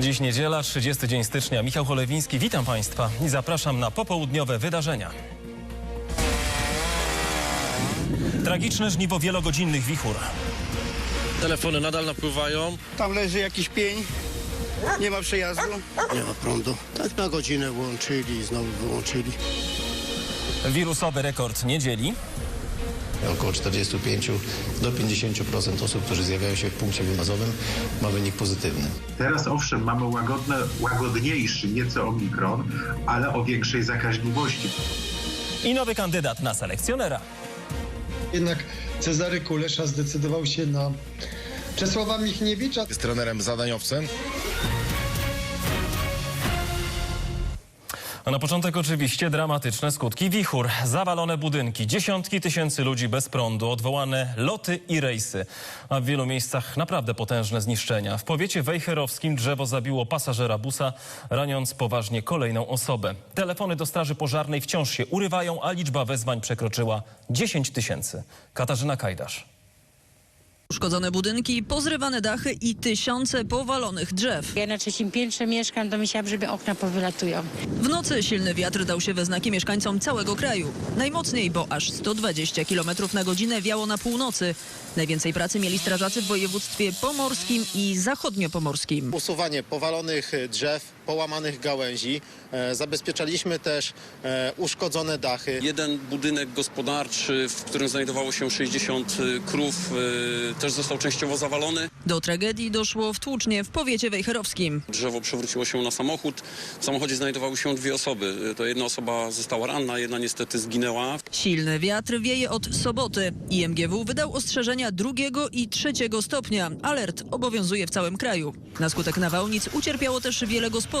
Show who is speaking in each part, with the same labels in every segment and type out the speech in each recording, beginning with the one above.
Speaker 1: Dziś niedziela, 30 dzień stycznia. Michał Cholewiński, witam Państwa i zapraszam na popołudniowe wydarzenia. Tragiczne żniwo wielogodzinnych wichur.
Speaker 2: Telefony nadal napływają.
Speaker 3: Tam leży jakiś pień, nie ma przejazdu.
Speaker 4: Nie ma prądu. Tak na godzinę włączyli i znowu wyłączyli.
Speaker 1: Wirusowy rekord niedzieli.
Speaker 5: Około 45 do 50% osób, którzy zjawiają się w punkcie wymazowym, ma wynik pozytywny.
Speaker 6: Teraz owszem, mamy łagodne, łagodniejszy nieco omikron, ale o większej zakaźliwości.
Speaker 1: I nowy kandydat na selekcjonera.
Speaker 7: Jednak Cezary Kulesza zdecydował się na Czesława Michniewicza.
Speaker 8: jest trenerem zadaniowcem.
Speaker 1: A na początek oczywiście dramatyczne skutki wichur. Zawalone budynki, dziesiątki tysięcy ludzi bez prądu, odwołane loty i rejsy. A w wielu miejscach naprawdę potężne zniszczenia. W powiecie wejherowskim drzewo zabiło pasażera busa, raniąc poważnie kolejną osobę. Telefony do straży pożarnej wciąż się urywają, a liczba wezwań przekroczyła 10 tysięcy. Katarzyna Kajdasz.
Speaker 9: Uszkodzone budynki, pozrywane dachy i tysiące powalonych drzew.
Speaker 10: Ja na trzecim piętrze mieszkam, to myślałam, żeby okna powylatują.
Speaker 9: W nocy silny wiatr dał się we znaki mieszkańcom całego kraju. Najmocniej, bo aż 120 km na godzinę wiało na północy. Najwięcej pracy mieli strażacy w województwie pomorskim i zachodniopomorskim.
Speaker 11: usuwanie powalonych drzew, połamanych gałęzi. E, Zabezpieczaliśmy też e, uszkodzone dachy.
Speaker 2: Jeden budynek gospodarczy, w którym znajdowało się 60 krów, y, też został częściowo zawalony.
Speaker 9: Do tragedii doszło w Tłucznie w powiecie wejherowskim.
Speaker 2: Drzewo przewróciło się na samochód. W samochodzie znajdowały się dwie osoby. To jedna osoba została ranna, jedna niestety zginęła.
Speaker 9: Silny wiatr wieje od soboty. IMGW wydał ostrzeżenia drugiego i trzeciego stopnia. Alert obowiązuje w całym kraju. Na skutek nawałnic ucierpiało też wiele gospodarstw.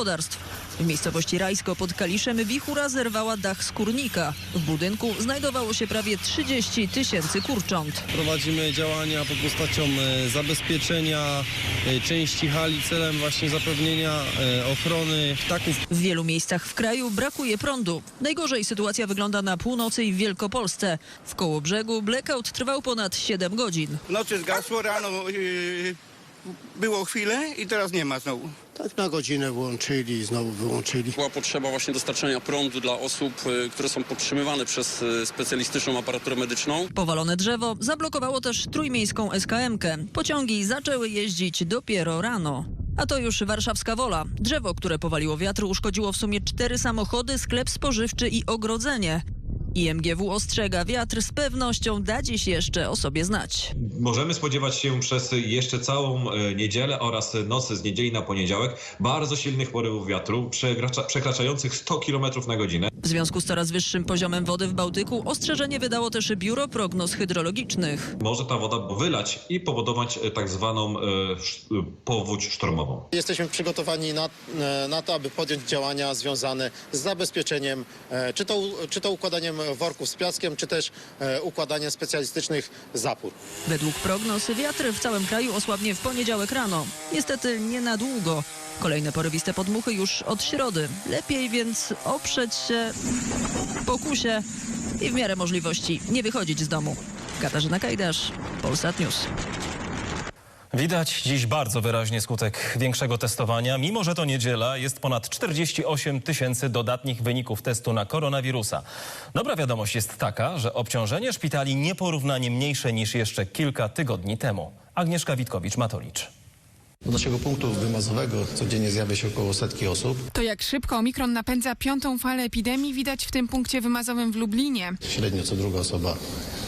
Speaker 9: W miejscowości Rajsko pod Kaliszem wichura zerwała dach skórnika. W budynku znajdowało się prawie 30 tysięcy kurcząt.
Speaker 12: Prowadzimy działania pod postacią e, zabezpieczenia e, części hali celem właśnie zapewnienia e, ochrony ptaków.
Speaker 9: W wielu miejscach w kraju brakuje prądu. Najgorzej sytuacja wygląda na północy i w Wielkopolsce. W Kołobrzegu blackout trwał ponad 7 godzin.
Speaker 3: W nocy zgasło, rano było chwilę i teraz nie ma znowu.
Speaker 4: Tak na godzinę włączyli i znowu wyłączyli.
Speaker 2: Była potrzeba właśnie dostarczenia prądu dla osób, y, które są podtrzymywane przez y, specjalistyczną aparaturę medyczną.
Speaker 9: Powalone drzewo zablokowało też trójmiejską SKM-kę. Pociągi zaczęły jeździć dopiero rano. A to już warszawska wola. Drzewo, które powaliło wiatr, uszkodziło w sumie cztery samochody, sklep spożywczy i ogrodzenie. IMGW ostrzega, wiatr z pewnością da dziś jeszcze o sobie znać.
Speaker 13: Możemy spodziewać się przez jeszcze całą e, niedzielę oraz nocy z niedzieli na poniedziałek bardzo silnych porywów wiatru, przekracza, przekraczających 100 km na godzinę.
Speaker 9: W związku z coraz wyższym poziomem wody w Bałtyku ostrzeżenie wydało też Biuro Prognoz Hydrologicznych.
Speaker 13: Może ta woda wylać i powodować e, tak zwaną e, powódź sztormową.
Speaker 11: Jesteśmy przygotowani na, na to, aby podjąć działania związane z zabezpieczeniem, czy to, czy to układaniem worków z piaskiem, czy też e, układaniem specjalistycznych zapór.
Speaker 9: Według prognoz wiatr w całym kraju osłabnie w poniedziałek rano. Niestety nie na długo. Kolejne porywiste podmuchy już od środy. Lepiej więc oprzeć się pokusie i w miarę możliwości nie wychodzić z domu. Katarzyna Kajdasz, Polsat News.
Speaker 1: Widać dziś bardzo wyraźnie skutek większego testowania. Mimo, że to niedziela, jest ponad 48 tysięcy dodatnich wyników testu na koronawirusa. Dobra wiadomość jest taka, że obciążenie szpitali nieporównanie mniejsze niż jeszcze kilka tygodni temu. Agnieszka Witkowicz-Matolicz.
Speaker 5: Do naszego punktu wymazowego codziennie zjawia się około setki osób.
Speaker 14: To jak szybko omikron napędza piątą falę epidemii widać w tym punkcie wymazowym w Lublinie.
Speaker 5: Średnio co druga osoba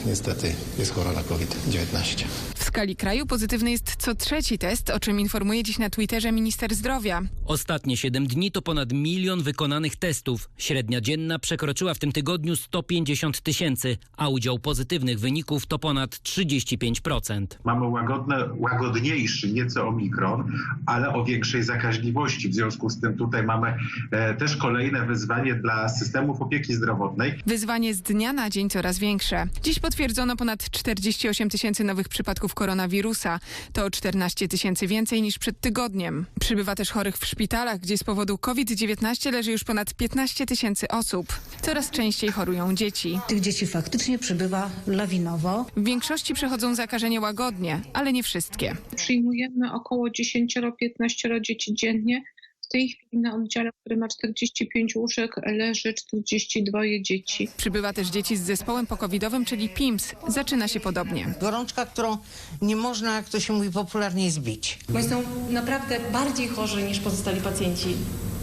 Speaker 5: niestety jest chora na COVID-19.
Speaker 14: W skali kraju pozytywny jest co trzeci test, o czym informuje dziś na Twitterze minister zdrowia.
Speaker 15: Ostatnie 7 dni to ponad milion wykonanych testów. Średnia dzienna przekroczyła w tym tygodniu 150 tysięcy, a udział pozytywnych wyników to ponad 35%.
Speaker 6: Mamy łagodne, łagodniejszy nieco omikron, ale o większej zakaźliwości. W związku z tym tutaj mamy e, też kolejne wyzwanie dla systemów opieki zdrowotnej.
Speaker 14: Wyzwanie z dnia na dzień coraz większe. Dziś potwierdzono ponad 48 tysięcy nowych przypadków koronawirusa. To o 14 tysięcy więcej niż przed tygodniem. Przybywa też chorych w szpitalach, gdzie z powodu COVID-19 leży już ponad 15 tysięcy osób. Coraz częściej chorują dzieci.
Speaker 8: Tych dzieci faktycznie przybywa lawinowo.
Speaker 14: W większości przechodzą zakażenie łagodnie, ale nie wszystkie.
Speaker 16: Przyjmujemy około 10-15 dzieci dziennie. W tej chwili na oddziale, który ma 45 łóżek, leży 42 dzieci.
Speaker 14: Przybywa też dzieci z zespołem pokowidowym, czyli PIMS. Zaczyna się podobnie.
Speaker 17: Gorączka, którą nie można, jak to się mówi popularnie, zbić.
Speaker 18: Bo są naprawdę bardziej chorzy niż pozostali pacjenci.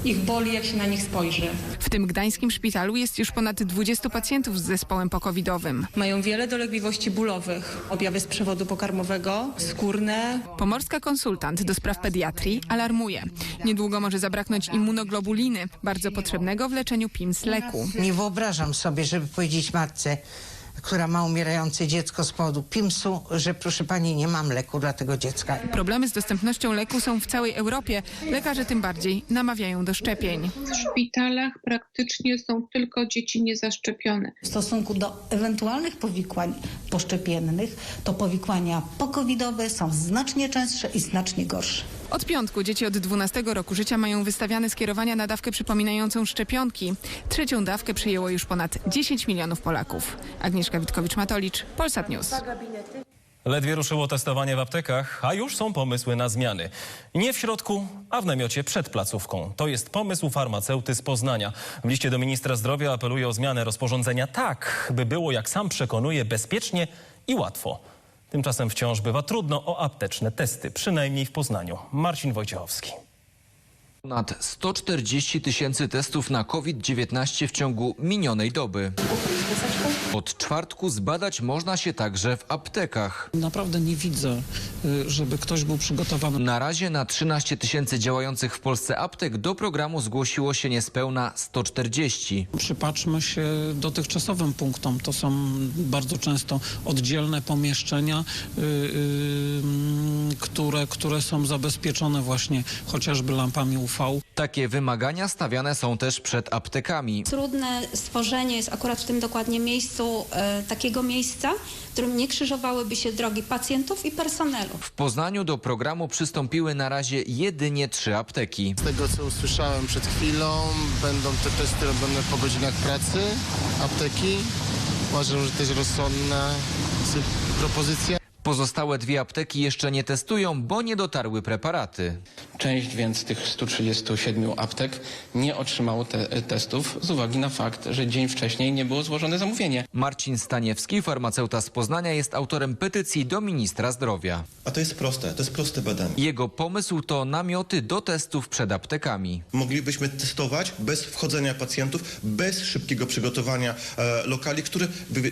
Speaker 18: Ich boli, jak się na nich spojrzy.
Speaker 14: W tym gdańskim szpitalu jest już ponad 20 pacjentów z zespołem pokowidowym.
Speaker 18: Mają wiele dolegliwości bólowych, objawy z przewodu pokarmowego, skórne.
Speaker 14: Pomorska konsultant do spraw pediatrii alarmuje. Niedługo może zabraknąć immunoglobuliny, bardzo potrzebnego w leczeniu PIMS leku.
Speaker 17: Nie wyobrażam sobie, żeby powiedzieć matce, która ma umierające dziecko z powodu PIMS-u, że proszę pani, nie mam leku dla tego dziecka.
Speaker 14: Problemy z dostępnością leku są w całej Europie. Lekarze tym bardziej namawiają do szczepień.
Speaker 16: W szpitalach praktycznie są tylko dzieci niezaszczepione.
Speaker 8: W stosunku do ewentualnych powikłań poszczepiennych, to powikłania pokowidowe są znacznie częstsze i znacznie gorsze.
Speaker 14: Od piątku dzieci od 12 roku życia mają wystawiane skierowania na dawkę przypominającą szczepionki. Trzecią dawkę przyjęło już ponad 10 milionów Polaków. Agnieszka Witkowicz-Matolicz, Polsat News.
Speaker 1: Ledwie ruszyło testowanie w aptekach, a już są pomysły na zmiany. Nie w środku, a w namiocie przed placówką. To jest pomysł farmaceuty z Poznania. W liście do ministra zdrowia apeluje o zmianę rozporządzenia tak, by było, jak sam przekonuje, bezpiecznie i łatwo. Tymczasem wciąż bywa trudno o apteczne testy, przynajmniej w Poznaniu. Marcin Wojciechowski.
Speaker 19: Ponad 140 tysięcy testów na COVID-19 w ciągu minionej doby. Od czwartku zbadać można się także w aptekach.
Speaker 20: Naprawdę nie widzę, y, żeby ktoś był przygotowany.
Speaker 19: Na razie na 13 tysięcy działających w Polsce aptek do programu zgłosiło się niespełna 140.
Speaker 20: Przypatrzmy się dotychczasowym punktom. To są bardzo często oddzielne pomieszczenia, y, y, które, które są zabezpieczone właśnie chociażby lampami UV.
Speaker 19: Takie wymagania stawiane są też przed aptekami.
Speaker 21: Trudne stworzenie jest akurat w tym dokładnie miejscu e, takiego miejsca, w którym nie krzyżowałyby się drogi pacjentów i personelu.
Speaker 19: W Poznaniu do programu przystąpiły na razie jedynie trzy apteki.
Speaker 22: Z tego co usłyszałem przed chwilą, będą te testy robione po godzinach pracy, apteki. Uważam, że też rozsądna sy- propozycja.
Speaker 19: Pozostałe dwie apteki jeszcze nie testują, bo nie dotarły preparaty.
Speaker 23: Część więc tych 137 aptek nie otrzymało te testów z uwagi na fakt, że dzień wcześniej nie było złożone zamówienie.
Speaker 19: Marcin Staniewski, farmaceuta z Poznania, jest autorem petycji do ministra zdrowia.
Speaker 24: A to jest proste, to jest proste badanie.
Speaker 19: Jego pomysł to namioty do testów przed aptekami.
Speaker 24: Moglibyśmy testować bez wchodzenia pacjentów, bez szybkiego przygotowania e, lokali, które,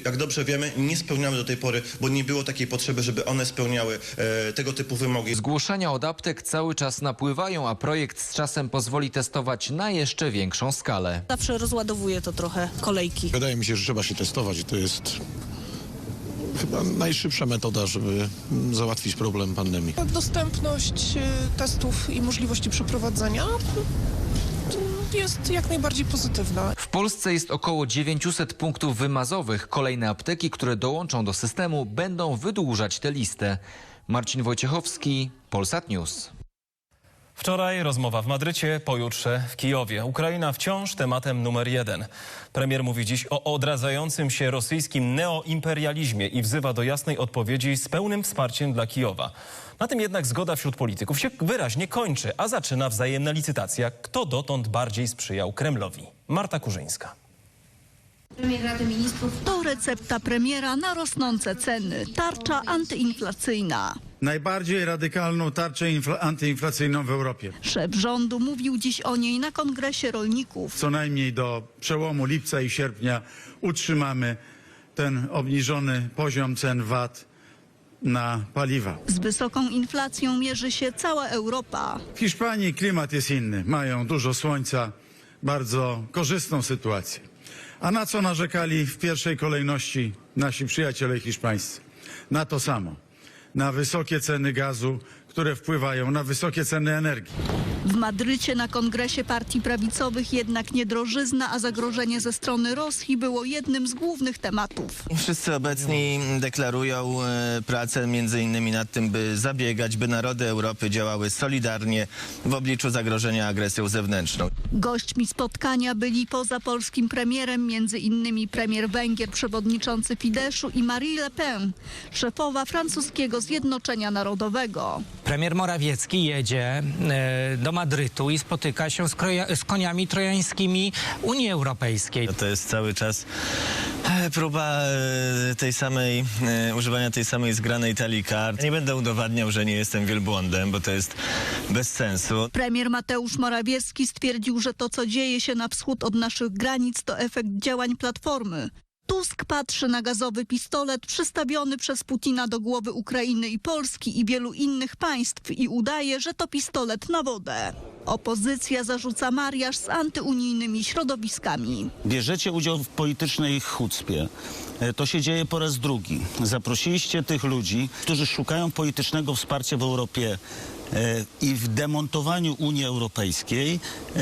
Speaker 24: jak dobrze wiemy, nie spełniamy do tej pory, bo nie było takiej potrzeby, żeby one spełniały e, tego typu wymogi.
Speaker 19: Zgłoszenia od aptek cały czas napływają, a projekt z czasem pozwoli testować na jeszcze większą skalę.
Speaker 8: Zawsze rozładowuje to trochę kolejki.
Speaker 25: Wydaje mi się, że trzeba się testować i to jest chyba najszybsza metoda, żeby załatwić problem pandemii.
Speaker 26: Dostępność y, testów i możliwości przeprowadzenia jest jak najbardziej pozytywna.
Speaker 19: W Polsce jest około 900 punktów wymazowych. Kolejne apteki, które dołączą do systemu, będą wydłużać tę listę. Marcin Wojciechowski, Polsat News.
Speaker 1: Wczoraj rozmowa w Madrycie, pojutrze w Kijowie. Ukraina wciąż tematem numer jeden. Premier mówi dziś o odradzającym się rosyjskim neoimperializmie i wzywa do jasnej odpowiedzi z pełnym wsparciem dla Kijowa. Na tym jednak zgoda wśród polityków się wyraźnie kończy, a zaczyna wzajemna licytacja, kto dotąd bardziej sprzyjał Kremlowi. Marta Kurzyńska.
Speaker 27: Premier Rady Ministrów
Speaker 28: To recepta premiera na rosnące ceny. Tarcza antyinflacyjna.
Speaker 29: Najbardziej radykalną tarczę infla- antyinflacyjną w Europie.
Speaker 28: Szef rządu mówił dziś o niej na kongresie rolników.
Speaker 29: Co najmniej do przełomu lipca i sierpnia utrzymamy ten obniżony poziom cen VAT na paliwa.
Speaker 28: Z wysoką inflacją mierzy się cała Europa.
Speaker 29: W Hiszpanii klimat jest inny. Mają dużo słońca, bardzo korzystną sytuację. A na co narzekali w pierwszej kolejności nasi przyjaciele hiszpańscy? Na to samo. Na wysokie ceny gazu, które wpływają na wysokie ceny energii.
Speaker 28: W Madrycie na kongresie partii prawicowych jednak nie drożyzna, a zagrożenie ze strony Rosji było jednym z głównych tematów.
Speaker 30: Wszyscy obecni deklarują e, pracę między innymi nad tym, by zabiegać, by narody Europy działały solidarnie w obliczu zagrożenia agresją zewnętrzną.
Speaker 28: Gośćmi spotkania byli poza polskim premierem między innymi premier Węgier, przewodniczący Fideszu i Marie Le Pen, szefowa francuskiego Zjednoczenia Narodowego.
Speaker 31: Premier Morawiecki jedzie e, do Madrytu i spotyka się z, kroja, z koniami trojańskimi Unii Europejskiej.
Speaker 30: To jest cały czas e, próba e, tej samej, e, używania tej samej zgranej talii kart. Nie będę udowadniał, że nie jestem wielbłądem, bo to jest bez sensu.
Speaker 28: Premier Mateusz Morawiecki stwierdził, że to, co dzieje się na wschód od naszych granic, to efekt działań Platformy. Tusk patrzy na gazowy pistolet przystawiony przez Putina do głowy Ukrainy i Polski i wielu innych państw i udaje, że to pistolet na wodę. Opozycja zarzuca mariaż z antyunijnymi środowiskami.
Speaker 32: Bierzecie udział w politycznej chucpie. E, To się dzieje po raz drugi. Zaprosiliście tych ludzi, którzy szukają politycznego wsparcia w Europie i w demontowaniu Unii Europejskiej, e,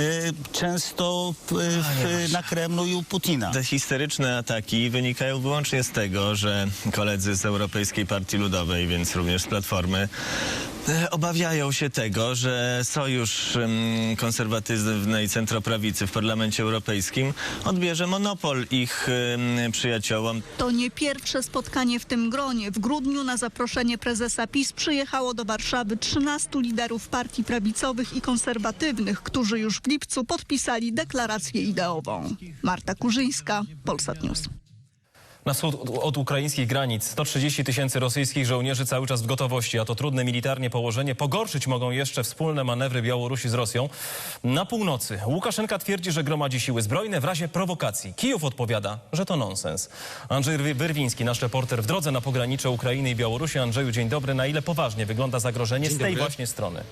Speaker 32: często w, w, na Kremlu i u Putina.
Speaker 30: Te historyczne ataki wynikają wyłącznie z tego, że koledzy z Europejskiej Partii Ludowej, więc również z Platformy, e, obawiają się tego, że sojusz em, konserwatywnej centroprawicy w Parlamencie Europejskim odbierze monopol ich em, przyjaciołom.
Speaker 28: To nie pierwsze spotkanie w tym gronie. W grudniu na zaproszenie prezesa PiS przyjechało do Warszawy 13 liderów partii prawicowych i konserwatywnych, którzy już w lipcu podpisali deklarację ideową. Marta Kurzyńska, Polsat News.
Speaker 1: Na wschód od ukraińskich granic 130 tysięcy rosyjskich żołnierzy cały czas w gotowości, a to trudne militarnie położenie. Pogorszyć mogą jeszcze wspólne manewry Białorusi z Rosją. Na północy Łukaszenka twierdzi, że gromadzi siły zbrojne w razie prowokacji. Kijów odpowiada, że to nonsens. Andrzej Wy- Wyrwiński, nasz reporter w drodze na pogranicze Ukrainy i Białorusi. Andrzeju, dzień dobry. Na ile poważnie wygląda zagrożenie
Speaker 33: Dzień
Speaker 1: z tej
Speaker 33: dobry.
Speaker 1: właśnie strony?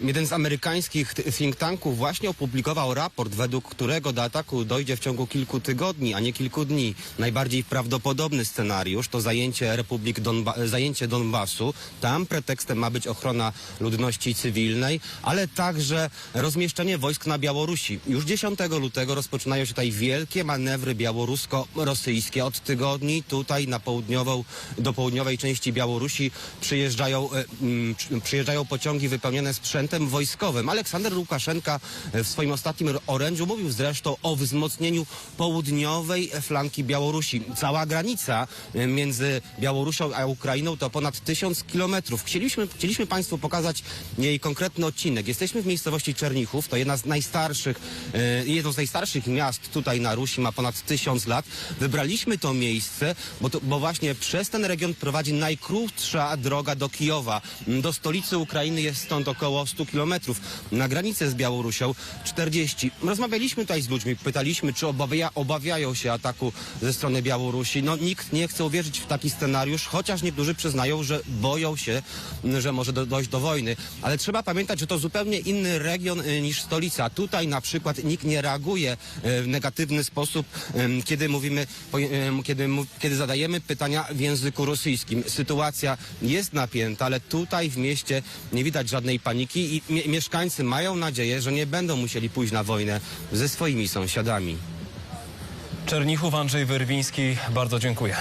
Speaker 33: Jeden z amerykańskich think tanków właśnie opublikował raport, według którego do ataku dojdzie w ciągu kilku tygodni, a nie kilku dni. Najbardziej prawdopodobny scenariusz to zajęcie Republik Donba- zajęcie Donbasu. Tam pretekstem ma być ochrona ludności cywilnej, ale także rozmieszczenie wojsk na Białorusi. Już 10 lutego rozpoczynają się tutaj wielkie manewry białorusko-rosyjskie. Od tygodni tutaj na południową, do południowej części Białorusi przyjeżdżają, e, przy- przyjeżdżają pociągi wypełnione sprzętem wojskowym. Aleksander Łukaszenka w swoim ostatnim orędziu mówił zresztą o wzmocnieniu południowej flanki Białorusi. Cała granica e, między Białorusią a Ukrainą to ponad tysiąc kilometrów. Chcieliśmy, chcieliśmy Państwu pokazać jej konkretny odcinek. Jesteśmy w miejscowości Czernichów, to jedna z najstarszych, e, jedno z najstarszych miast tutaj na Rusi, ma ponad tysiąc lat. Wybraliśmy to miejsce, bo, to, bo właśnie przez ten region prowadzi najkrótsza droga do Kijowa. Do stolicy Ukrainy jest stąd około 100 kilometrów. Na granicę z Białorusią 40. Rozmawialiśmy tutaj z ludźmi, pytaliśmy, czy obawia, obawiają się ataku ze strony Białorusi. No nikt nie chce uwierzyć w taki scenariusz, chociaż niektórzy przyznają, że boją się, że może do, dojść do wojny. Ale trzeba pamiętać, że to zupełnie inny region y, niż stolica. Tutaj na przykład nikt nie reaguje y, w negatywny sposób, kiedy mówimy, kiedy, kiedy zadajemy pytania w języku rosyjskim. Sytuacja jest napięta, ale tutaj w mieście nie widać żadnej paniki i mie- mieszkańcy mają nadzieję, że nie będą musieli pójść na wojnę ze swoimi sąsiadami.
Speaker 1: Czernichów, Andrzej Wyrwiński, bardzo dziękuję.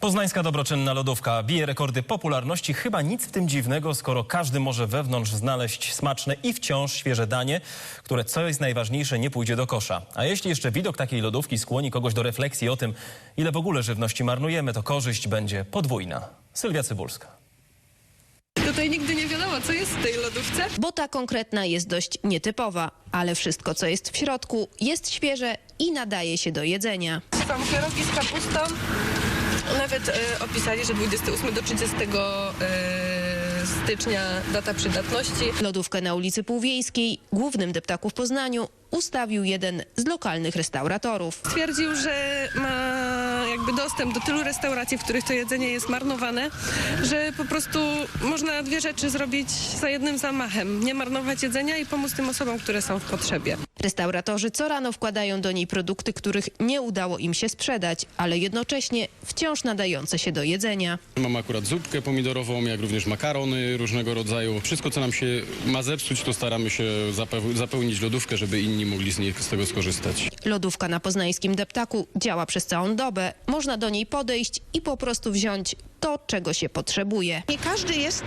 Speaker 1: Poznańska dobroczynna lodówka bije rekordy popularności. Chyba nic w tym dziwnego, skoro każdy może wewnątrz znaleźć smaczne i wciąż świeże danie, które, co jest najważniejsze, nie pójdzie do kosza. A jeśli jeszcze widok takiej lodówki skłoni kogoś do refleksji o tym, ile w ogóle żywności marnujemy, to korzyść będzie podwójna. Sylwia Cybulska.
Speaker 34: Tutaj nigdy wiadomo, co jest w tej lodówce.
Speaker 35: Bo ta konkretna jest dość nietypowa, ale wszystko, co jest w środku, jest świeże i nadaje się do jedzenia.
Speaker 34: Są pierogi z kapustą. Nawet e, opisali, że 28 do 30 e, stycznia data przydatności.
Speaker 35: Lodówkę na ulicy Półwiejskiej, głównym deptaku w Poznaniu, ustawił jeden z lokalnych restauratorów.
Speaker 34: Stwierdził, że ma jakby dostęp do tylu restauracji, w których to jedzenie jest marnowane, że po prostu można dwie rzeczy zrobić za jednym zamachem. Nie marnować jedzenia i pomóc tym osobom, które są w potrzebie.
Speaker 35: Restauratorzy co rano wkładają do niej produkty, których nie udało im się sprzedać, ale jednocześnie wciąż nadające się do jedzenia.
Speaker 36: Mam akurat zupkę pomidorową, jak również makarony różnego rodzaju. Wszystko, co nam się ma zepsuć, to staramy się zapeł- zapełnić lodówkę, żeby inni mogli z, niej, z tego skorzystać.
Speaker 35: Lodówka na poznańskim deptaku działa przez całą dobę. Można do niej podejść i po prostu wziąć to, czego się potrzebuje.
Speaker 26: Nie każdy jest,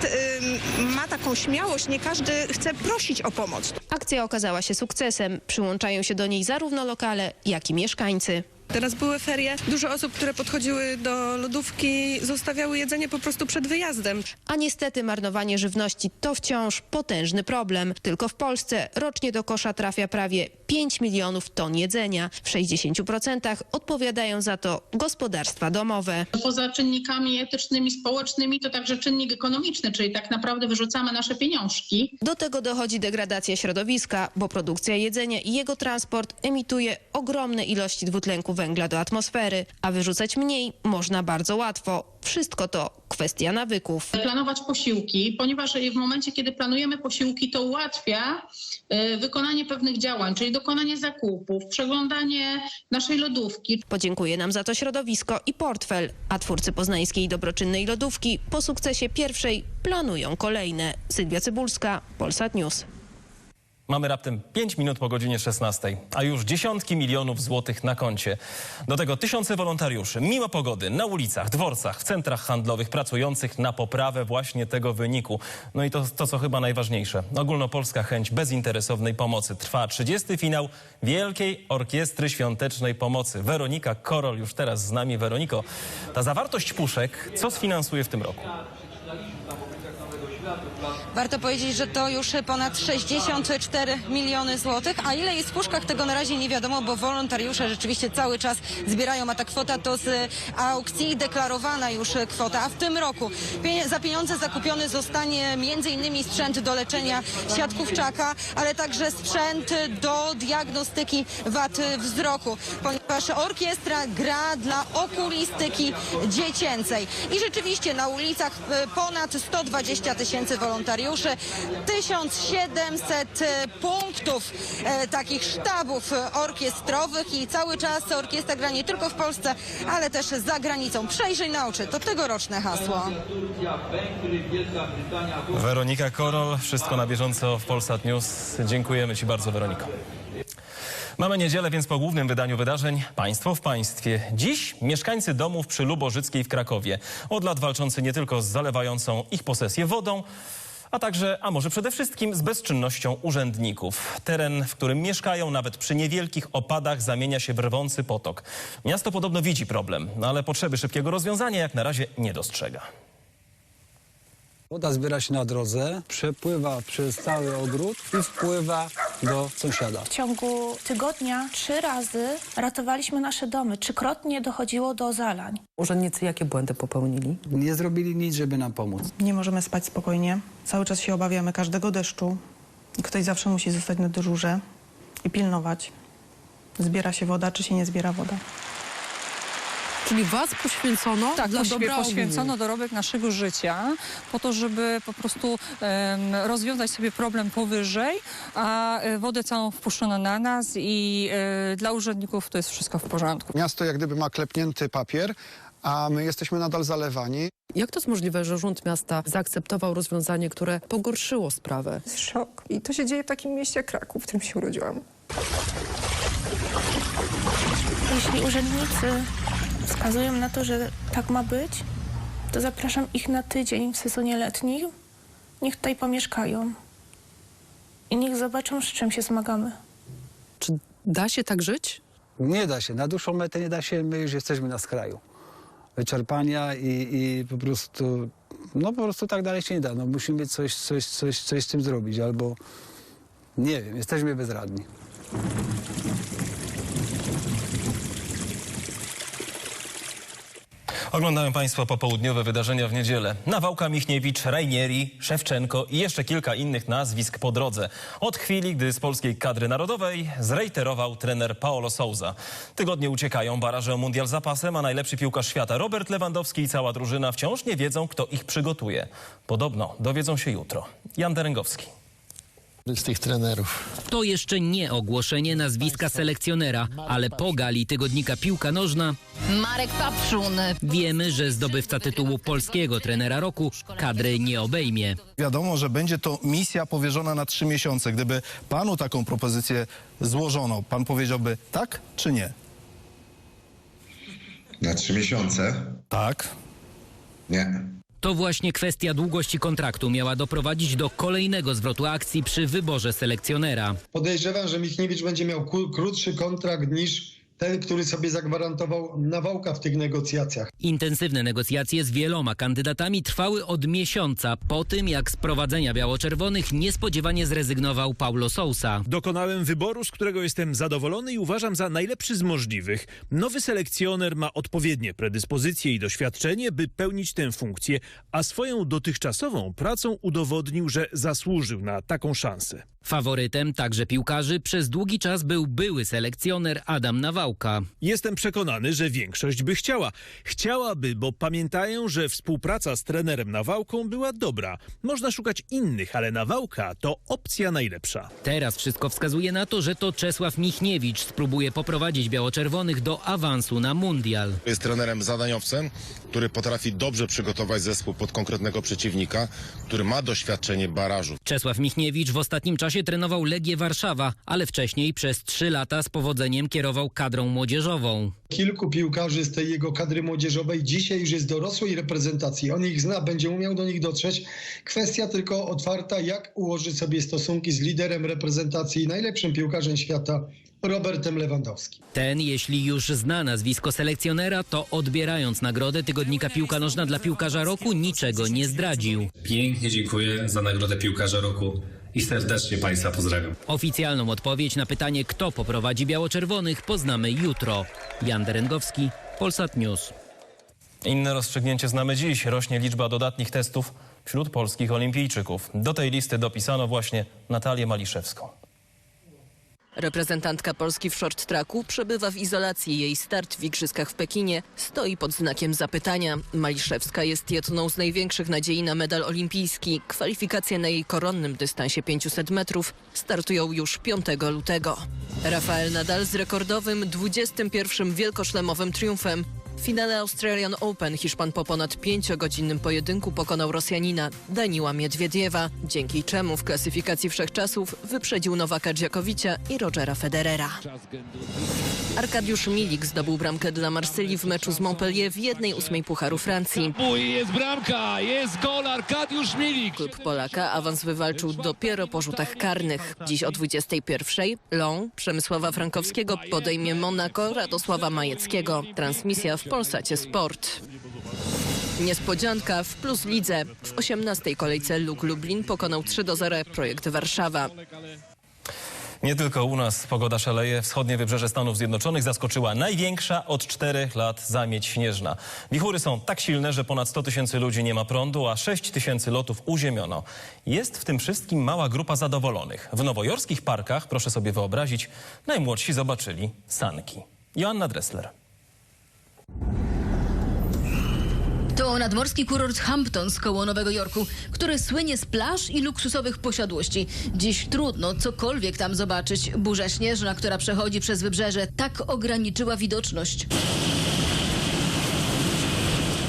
Speaker 26: ma taką śmiałość, nie każdy chce prosić o pomoc.
Speaker 35: Akcja okazała się sukcesem. Przyłączają się do niej zarówno lokale, jak i mieszkańcy.
Speaker 34: Teraz były ferie. Dużo osób, które podchodziły do lodówki, zostawiały jedzenie po prostu przed wyjazdem.
Speaker 35: A niestety marnowanie żywności to wciąż potężny problem. Tylko w Polsce rocznie do kosza trafia prawie 5 milionów ton jedzenia. W 60% odpowiadają za to gospodarstwa domowe.
Speaker 37: Poza czynnikami etycznymi, społecznymi to także czynnik ekonomiczny, czyli tak naprawdę wyrzucamy nasze pieniążki.
Speaker 35: Do tego dochodzi degradacja środowiska, bo produkcja jedzenia i jego transport emituje ogromne ilości dwutlenku węgla do atmosfery, a wyrzucać mniej można bardzo łatwo. Wszystko to kwestia nawyków.
Speaker 37: Planować posiłki, ponieważ w momencie, kiedy planujemy posiłki, to ułatwia e, wykonanie pewnych działań, czyli dokonanie zakupów, przeglądanie naszej lodówki.
Speaker 35: Podziękuje nam za to środowisko i portfel, a twórcy poznańskiej dobroczynnej lodówki po sukcesie pierwszej planują kolejne. Sylwia Cybulska, Polsat News.
Speaker 1: Mamy raptem 5 minut po godzinie 16, a już dziesiątki milionów złotych na koncie. Do tego tysiące wolontariuszy, mimo pogody, na ulicach, dworcach, w centrach handlowych, pracujących na poprawę właśnie tego wyniku. No i to, to co chyba najważniejsze, ogólnopolska chęć bezinteresownej pomocy. Trwa 30. finał Wielkiej Orkiestry Świątecznej Pomocy. Weronika Korol już teraz z nami. Weroniko, ta zawartość puszek, co sfinansuje w tym roku?
Speaker 38: Warto powiedzieć, że to już ponad 64 miliony złotych, a ile jest w puszkach tego na razie nie wiadomo, bo wolontariusze rzeczywiście cały czas zbierają, a ta kwota to z aukcji deklarowana już kwota, a w tym roku za pieniądze zakupiony zostanie m.in. sprzęt do leczenia siatkówczaka, ale także sprzęt do diagnostyki wad wzroku, ponieważ orkiestra gra dla okulistyki dziecięcej. I rzeczywiście na ulicach e, ponad 120 tysięcy wolontariuszy, 1700 e, punktów e, takich sztabów e, orkiestrowych i cały czas orkiestra gra nie tylko w Polsce, ale też za granicą. Przejrzyj na oczy, to tegoroczne hasło.
Speaker 1: Weronika Korol, wszystko na bieżąco w Polsat News. Dziękujemy Ci bardzo, Weroniko. Mamy niedzielę, więc po głównym wydaniu wydarzeń Państwo w Państwie. Dziś mieszkańcy domów przy Lubożyckiej w Krakowie. Od lat walczący nie tylko z zalewającą ich posesję wodą, a także, a może przede wszystkim z bezczynnością urzędników. Teren, w którym mieszkają nawet przy niewielkich opadach zamienia się w rwący potok. Miasto podobno widzi problem, no ale potrzeby szybkiego rozwiązania jak na razie nie dostrzega.
Speaker 39: Woda zbiera się na drodze, przepływa przez cały ogród i wpływa do sąsiada.
Speaker 40: W ciągu tygodnia trzy razy ratowaliśmy nasze domy. Trzykrotnie dochodziło do zalań.
Speaker 39: Urzędnicy jakie błędy popełnili? Nie zrobili nic, żeby nam pomóc.
Speaker 40: Nie możemy spać spokojnie. Cały czas się obawiamy każdego deszczu. Ktoś zawsze musi zostać na dyżurze i pilnować. Zbiera się woda, czy się nie zbiera woda.
Speaker 41: Czyli was poświęcono
Speaker 40: Tak,
Speaker 41: dla dobra
Speaker 40: poświęcono dorobek naszego życia po to, żeby po prostu em, rozwiązać sobie problem powyżej, a e, wodę całą wpuszczono na nas i e, dla urzędników to jest wszystko w porządku.
Speaker 42: Miasto jak gdyby ma klepnięty papier, a my jesteśmy nadal zalewani.
Speaker 41: Jak to jest możliwe, że Urząd Miasta zaakceptował rozwiązanie, które pogorszyło sprawę?
Speaker 40: Szok. I to się dzieje w takim mieście jak Kraków, w którym się urodziłam. Jeśli urzędnicy wskazują na to, że tak ma być, to zapraszam ich na tydzień w sezonie letnim. Niech tutaj pomieszkają. I niech zobaczą, z czym się zmagamy.
Speaker 41: Czy da się tak żyć?
Speaker 39: Nie da się, na dłuższą metę nie da się, my już jesteśmy na skraju wyczerpania i, i po prostu, no po prostu tak dalej się nie da. No musimy coś, coś, coś, coś z tym zrobić, albo nie wiem, jesteśmy bezradni.
Speaker 1: Oglądają Państwo popołudniowe wydarzenia w niedzielę. Nawałka Michniewicz, Rajnieri, Szewczenko i jeszcze kilka innych nazwisk po drodze. Od chwili, gdy z polskiej kadry narodowej zrejterował trener Paolo Souza. Tygodnie uciekają, baraże o mundial za pasem, a najlepszy piłkarz świata Robert Lewandowski i cała drużyna wciąż nie wiedzą, kto ich przygotuje. Podobno dowiedzą się jutro. Jan Derengowski.
Speaker 43: Z tych trenerów.
Speaker 44: To jeszcze nie ogłoszenie nazwiska selekcjonera, ale po gali tygodnika Piłka Nożna
Speaker 45: Marek Papszun.
Speaker 44: wiemy, że zdobywca tytułu polskiego trenera roku kadry nie obejmie.
Speaker 46: Wiadomo, że będzie to misja powierzona na trzy miesiące. Gdyby panu taką propozycję złożono, pan powiedziałby tak czy nie?
Speaker 47: Na trzy miesiące?
Speaker 46: Tak.
Speaker 47: Nie.
Speaker 44: To właśnie kwestia długości kontraktu miała doprowadzić do kolejnego zwrotu akcji przy wyborze selekcjonera.
Speaker 48: Podejrzewam, że Michniewicz będzie miał krótszy kontrakt niż ten, który sobie zagwarantował Nawałka w tych negocjacjach.
Speaker 44: Intensywne negocjacje z wieloma kandydatami trwały od miesiąca po tym, jak z prowadzenia biało-czerwonych niespodziewanie zrezygnował Paulo Sousa.
Speaker 49: Dokonałem wyboru, z którego jestem zadowolony i uważam za najlepszy z możliwych. Nowy selekcjoner ma odpowiednie predyspozycje i doświadczenie, by pełnić tę funkcję, a swoją dotychczasową pracą udowodnił, że zasłużył na taką szansę.
Speaker 44: Faworytem także piłkarzy przez długi czas był były selekcjoner Adam Nawałka.
Speaker 49: Jestem przekonany, że większość by chciała. Chciałaby, bo pamiętają, że współpraca z trenerem Nawałką była dobra. Można szukać innych, ale Nawałka to opcja najlepsza.
Speaker 44: Teraz wszystko wskazuje na to, że to Czesław Michniewicz spróbuje poprowadzić biało-czerwonych do awansu na mundial.
Speaker 50: Jest trenerem zadaniowcem, który potrafi dobrze przygotować zespół pod konkretnego przeciwnika, który ma doświadczenie barażu.
Speaker 44: Czesław Michniewicz w ostatnim czasie trenował Legię Warszawa, ale wcześniej przez trzy lata z powodzeniem kierował kadrą młodzieżową.
Speaker 48: Kilku piłkarzy z tej jego kadry młodzieżowej dzisiaj już jest dorosłej reprezentacji. On ich zna, będzie umiał do nich dotrzeć. Kwestia tylko otwarta, jak ułożyć sobie stosunki z liderem reprezentacji, najlepszym piłkarzem świata, Robertem Lewandowskim.
Speaker 44: Ten, jeśli już zna nazwisko selekcjonera, to odbierając nagrodę tygodnika Piłka Nożna dla piłkarza roku niczego nie zdradził.
Speaker 51: Pięknie dziękuję za nagrodę piłkarza roku i serdecznie Państwa pozdrawiam.
Speaker 44: Oficjalną odpowiedź na pytanie, kto poprowadzi biało-czerwonych, poznamy jutro. Jan Derengowski, Polsat News.
Speaker 1: Inne rozstrzygnięcie znamy dziś. Rośnie liczba dodatnich testów wśród polskich olimpijczyków. Do tej listy dopisano właśnie Natalię Maliszewską.
Speaker 52: Reprezentantka Polski w short tracku przebywa w izolacji. Jej start w Igrzyskach w Pekinie stoi pod znakiem zapytania. Maliszewska jest jedną z największych nadziei na medal olimpijski. Kwalifikacje na jej koronnym dystansie 500 metrów startują już 5 lutego. Rafael Nadal z rekordowym 21 wielkoszlemowym triumfem. W finale Australian Open Hiszpan po ponad pięciogodzinnym pojedynku pokonał Rosjanina Daniła Miedwiediewa, dzięki czemu w klasyfikacji wszechczasów wyprzedził Nowaka Dżokowicza i Rogera Federera. Arkadiusz Milik zdobył bramkę dla Marsylii w meczu z Montpellier w 1-8 Pucharu Francji.
Speaker 53: Jest bramka, jest gol Arkadiusz Milik.
Speaker 52: Klub Polaka awans wywalczył dopiero po rzutach karnych. Dziś o 21 Long Przemysława Frankowskiego podejmie Monako Radosława Majeckiego. Transmisja w Polsacie Sport. Niespodzianka w Plus Lidze. W 18 kolejce Luk Lublin pokonał 3 do 0 projekt Warszawa.
Speaker 1: Nie tylko u nas pogoda szaleje. Wschodnie wybrzeże Stanów Zjednoczonych zaskoczyła największa od czterech lat zamieć śnieżna. Wichury są tak silne, że ponad 100 tysięcy ludzi nie ma prądu, a 6 tysięcy lotów uziemiono. Jest w tym wszystkim mała grupa zadowolonych. W nowojorskich parkach, proszę sobie wyobrazić, najmłodsi zobaczyli sanki. Joanna Dressler.
Speaker 54: To nadmorski kurort Hamptons koło Nowego Jorku, który słynie z plaż i luksusowych posiadłości. Dziś trudno cokolwiek tam zobaczyć. Burza śnieżna, która przechodzi przez wybrzeże, tak ograniczyła widoczność.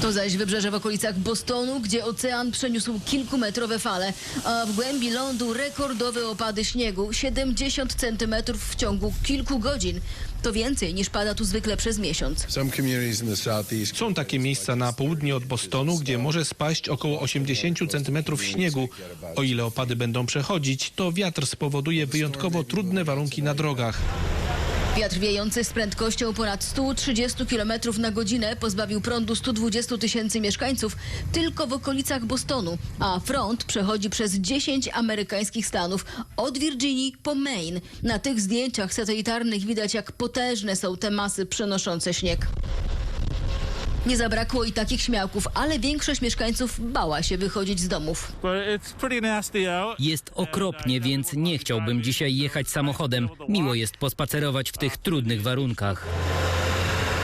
Speaker 54: To zaś wybrzeże w okolicach Bostonu, gdzie ocean przeniósł kilkumetrowe fale, a w głębi lądu rekordowe opady śniegu 70 centymetrów w ciągu kilku godzin. To więcej niż pada tu zwykle przez miesiąc.
Speaker 55: Są takie miejsca na południe od Bostonu, gdzie może spaść około 80 cm śniegu. O ile opady będą przechodzić, to wiatr spowoduje wyjątkowo trudne warunki na drogach.
Speaker 54: Wiatr wiejący z prędkością ponad 130 km na godzinę pozbawił prądu 120 tysięcy mieszkańców tylko w okolicach Bostonu, a front przechodzi przez 10 amerykańskich stanów, od Virginii po Maine. Na tych zdjęciach satelitarnych widać, jak potężne są te masy przenoszące śnieg. Nie zabrakło i takich śmiałków, ale większość mieszkańców bała się wychodzić z domów.
Speaker 44: Jest okropnie, więc nie chciałbym dzisiaj jechać samochodem. Miło jest pospacerować w tych trudnych warunkach.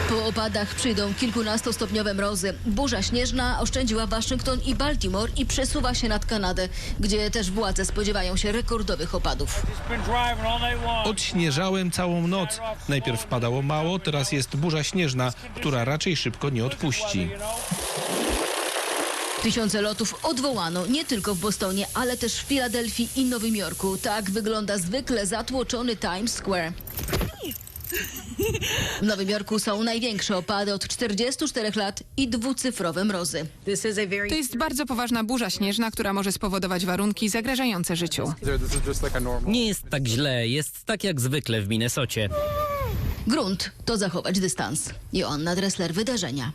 Speaker 54: Po opadach przyjdą kilkunastostopniowe mrozy. Burza śnieżna oszczędziła Waszyngton i Baltimore i przesuwa się nad Kanadę, gdzie też władze spodziewają się rekordowych opadów.
Speaker 55: Odśnieżałem całą noc. Najpierw padało mało, teraz jest burza śnieżna, która raczej szybko nie odpuści.
Speaker 54: Tysiące lotów odwołano nie tylko w Bostonie, ale też w Filadelfii i Nowym Jorku. Tak wygląda zwykle zatłoczony Times Square. W Nowym Jorku są największe opady od 44 lat i dwucyfrowe mrozy.
Speaker 56: To jest bardzo poważna burza śnieżna, która może spowodować warunki zagrażające życiu.
Speaker 44: Nie jest tak źle, jest tak jak zwykle w Minnesocie.
Speaker 54: Grunt to zachować dystans. Joanna Dressler, wydarzenia.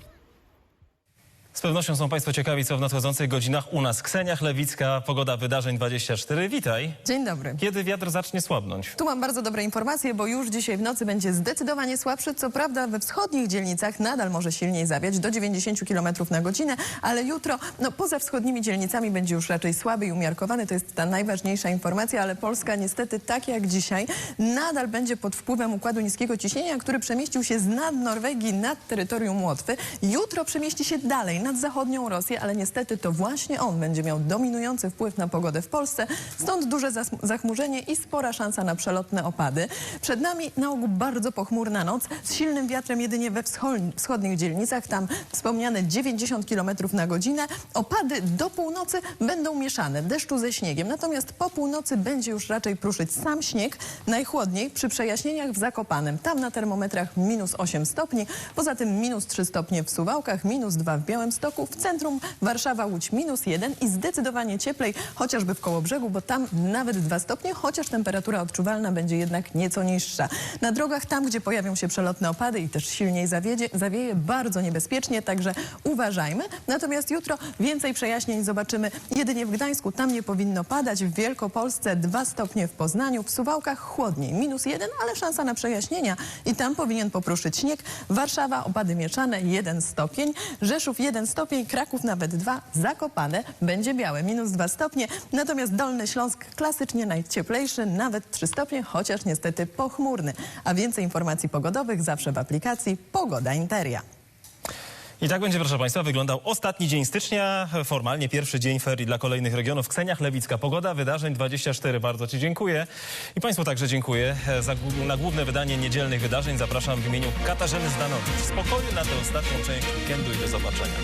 Speaker 1: Z pewnością są Państwo ciekawi, co w nadchodzących godzinach u nas. Ksenia Chlewicka, Pogoda Wydarzeń 24. Witaj.
Speaker 57: Dzień dobry.
Speaker 1: Kiedy wiatr zacznie słabnąć?
Speaker 57: Tu mam bardzo dobre informacje, bo już dzisiaj w nocy będzie zdecydowanie słabszy. Co prawda we wschodnich dzielnicach nadal może silniej zawiać do 90 km na godzinę, ale jutro no, poza wschodnimi dzielnicami będzie już raczej słaby i umiarkowany. To jest ta najważniejsza informacja, ale Polska niestety tak jak dzisiaj nadal będzie pod wpływem układu niskiego ciśnienia, który przemieścił się z nad Norwegii nad terytorium Łotwy. Jutro przemieści się dalej nad zachodnią Rosję, ale niestety to właśnie on będzie miał dominujący wpływ na pogodę w Polsce. Stąd duże zachmurzenie i spora szansa na przelotne opady. Przed nami na ogół bardzo pochmurna noc z silnym wiatrem jedynie we wschodnich dzielnicach. Tam wspomniane 90 km na godzinę. Opady do północy będą mieszane, deszczu ze śniegiem. Natomiast po północy będzie już raczej pruszyć sam śnieg. Najchłodniej przy przejaśnieniach w Zakopanem. Tam na termometrach minus 8 stopni. Poza tym minus 3 stopnie w Suwałkach, minus 2 w Białymstoku. W centrum Warszawa, Łódź minus 1 i zdecydowanie cieplej, chociażby w Kołobrzegu, bo tam nawet 2 stopnie, chociaż temperatura odczuwalna będzie jednak nieco niższa. Na drogach tam, gdzie pojawią się przelotne opady i też silniej zawiedzie, zawieje bardzo niebezpiecznie, także uważajmy. Natomiast jutro więcej przejaśnień zobaczymy jedynie w Gdańsku. Tam nie powinno padać. W Wielkopolsce 2 stopnie w Poznaniu, w Suwałkach chłodniej, minus 1, ale szansa na przejaśnienia i tam powinien popruszyć śnieg. Warszawa opady mieszane 1 stopień, Rzeszów 1 stopień, Kraków nawet 2, Zakopane będzie białe, minus 2 stopnie. Natomiast Dolny Śląsk klasycznie najcieplejszy, nawet 3 stopnie, chociaż niestety pochmurny. A więcej informacji pogodowych zawsze w aplikacji Pogoda Interia.
Speaker 1: I tak będzie, proszę Państwa, wyglądał ostatni dzień stycznia, formalnie pierwszy dzień ferii dla kolejnych regionów. Ksenia Chlewicka, Pogoda Wydarzeń 24. Bardzo Ci dziękuję. I Państwu także dziękuję. Za, gó- na główne wydanie niedzielnych wydarzeń zapraszam w imieniu Katarzyny Zdanowicz. Spokoju na tę ostatnią część weekendu i do zobaczenia.